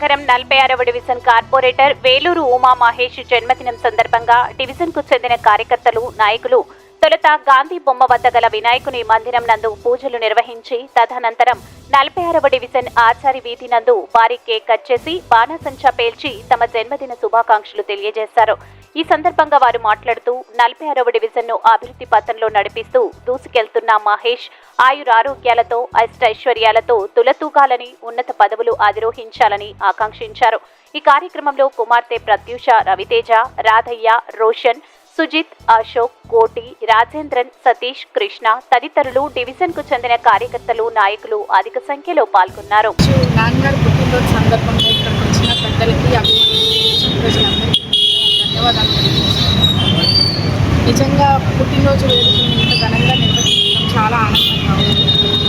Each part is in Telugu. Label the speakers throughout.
Speaker 1: నగరం నలభై ఆరవ డివిజన్ కార్పొరేటర్ వేలూరు ఉమా మహేష్ జన్మదినం సందర్భంగా డివిజన్కు చెందిన కార్యకర్తలు నాయకులు తొలుత గాంధీ బొమ్మ వద్ద గల వినాయకుని మందిరం నందు పూజలు నిర్వహించి తదనంతరం నలభై ఆరవ డివిజన్ ఆచారి వీధి నందు వారి కేక్ కట్ చేసి బాణసంచా పేల్చి తమ జన్మదిన శుభాకాంక్షలు తెలియజేశారు. ఈ సందర్భంగా వారు మాట్లాడుతూ నలభై ఆరవ డివిజన్ను అభివృద్ధి పథంలో నడిపిస్తూ దూసుకెళ్తున్న మహేష్ ఆయురారోగ్యాలతో అష్టైశ్వర్యాలతో తులతూగాలని ఉన్నత పదవులు అధిరోహించాలని ఆకాంక్షించారు. ఈ కార్యక్రమంలో కుమార్తె ప్రత్యూష రవితేజ రాధయ్య రోషన్ సుజిత్ అశోక్ కోటి రాజేంద్రన్ సతీష్ కృష్ణ తదితరులు డివిజన్కు చెందిన కార్యకర్తలు నాయకులు అధిక సంఖ్యలో పాల్గొన్నారు
Speaker 2: రోజు నాన్నగారు పుట్టినరోజు సందర్భంగా ఇక్కడికి వచ్చిన పెద్దలకి అభిమానులకి ప్రజలందరికీ ధన్యవాదాలు తెలియజేస్తున్నాను నిజంగా పుట్టినరోజు వేడుకని ఇంత ఘనంగా నిర్వహించడం చాలా ఆనందంగా ఉంది.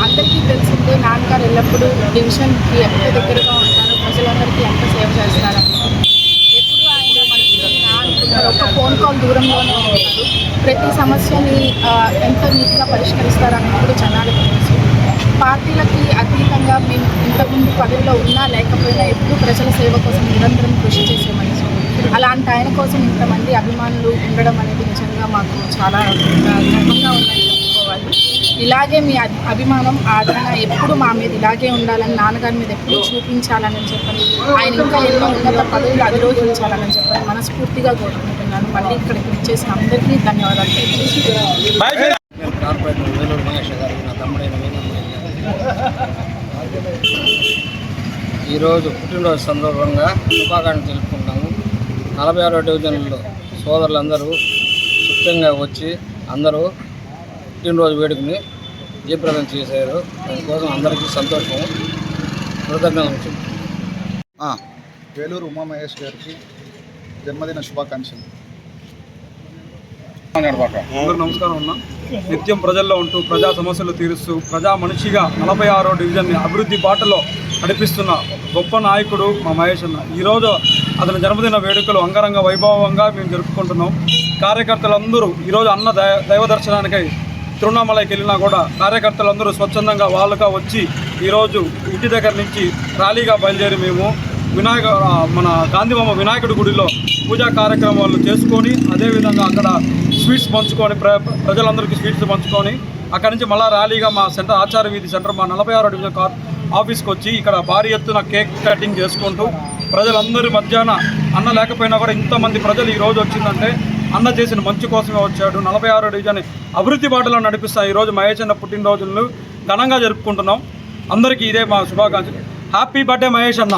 Speaker 2: అందరికీ తెలిసిందే నాన్నగారు ఎల్లప్పుడూ డివిజన్కి ఎంత దగ్గరగా ఉంటారో ప్రజలందరికీ ఎంత సేవ చేస్తారని ఎప్పుడు ఆయన అనుకుంటారు ఒక ఫోన్ కాల్ దూరంలోనే ఉంటారు. ప్రతి సమస్యని ఎంత నీట్గా పరిష్కరిస్తారని కూడా జనాలకు తెలుసు. పార్టీలకి అతీతంగా మేము ఇంతకుముందు పదవిలో ఉన్నా లేకపోయినా ఎప్పుడూ ప్రజల సేవ కోసం నిరంతరం కృషి చేసే మనిషి అలాంటి ఆయన కోసం ఇంతమంది అభిమానులు ఉండడం అనేది నిజంగా మాకు చాలా గర్వంగా ఉందని చెప్పుకోవాలి. ఇలాగే మీ అభి- అభిమానం ఆదరణ ఎప్పుడు మా మీద ఇలాగే ఉండాలని నాన్నగారి మీద ఎప్పుడు చూపించాలని చెప్పని ఆయన ఇంకా ఎన్నో ఉన్నత పదవులు అధిరోహించాలని చెప్పని మనస్ఫూర్తిగా కోరుకుంటున్నాను. మళ్ళీ ఇక్కడికి వచ్చేసిన అందరికీ ధన్యవాదాలు
Speaker 3: ఈరోజు పుట్టినరోజు సందర్భంగా శుభాకాంక్షలు తెలుపుకుంటాము నలభై ఆరో డివిజన్లో సోదరులందరూ సుఖ్యంగా వచ్చి అందరూ పుట్టినరోజు వేడుకని జయప్రదం చేశారు. దానికోసం అందరికీ సంతోషం కృతజ్ఞతలు
Speaker 4: వేలూరు ఉమామహేష్ గారికి జన్మదిన శుభాకాంక్షలు.
Speaker 5: అందరూ నమస్కారం అన్న. నిత్యం ప్రజల్లో ఉంటూ ప్రజా సమస్యలు తీరుస్తూ ప్రజా మనిషిగా నలభై ఆరో డివిజన్ని అభివృద్ధి బాటలో నడిపిస్తున్న గొప్ప నాయకుడు మా మహేష్ అన్న. ఈరోజు అతని జన్మదిన వేడుకలు అంగరంగ వైభవంగా మేము జరుపుకుంటున్నాం. కార్యకర్తలందరూ ఈరోజు అన్న దైవ దైవ దర్శనానికై తిరువణామలైకి వెళ్ళినా కూడా కార్యకర్తలందరూ స్వచ్ఛందంగా వాళ్ళుగా వచ్చి ఈరోజు ఇంటి దగ్గర నుంచి ర్యాలీగా బయలుదేరి మేము వినాయక మన గాంధీబొమ్మ వినాయకుడి గుడిలో పూజా కార్యక్రమాలు చేసుకొని అదేవిధంగా అక్కడ స్వీట్స్ పంచుకొని ప్ర ప్రజలందరికీ స్వీట్స్ పంచుకొని అక్కడి నుంచి మళ్ళీ ర్యాలీగా మా సెంటర్ ఆచార్య వీధి సెంటర్ మా నలభై ఆరో డివిజన్ కార్ ఆఫీస్కి వచ్చి ఇక్కడ భారీ ఎత్తున కేక్ కటింగ్ చేసుకుంటూ ప్రజలందరి మధ్యాహ్న అన్న లేకపోయినా కూడా ఇంతమంది ప్రజలు ఈరోజు వచ్చిందంటే అన్న చేసిన మంచి కోసమే వచ్చాడు. నలభై ఆరో డివిజన్ అభివృద్ధి బాటలో నడిపిస్తా ఈరోజు మహేష్ అన్న పుట్టినరోజులను ఘనంగా జరుపుకుంటున్నాం. అందరికీ ఇదే మా శుభాకాంక్షలు. హ్యాపీ బర్త్డే మహేష్ అన్న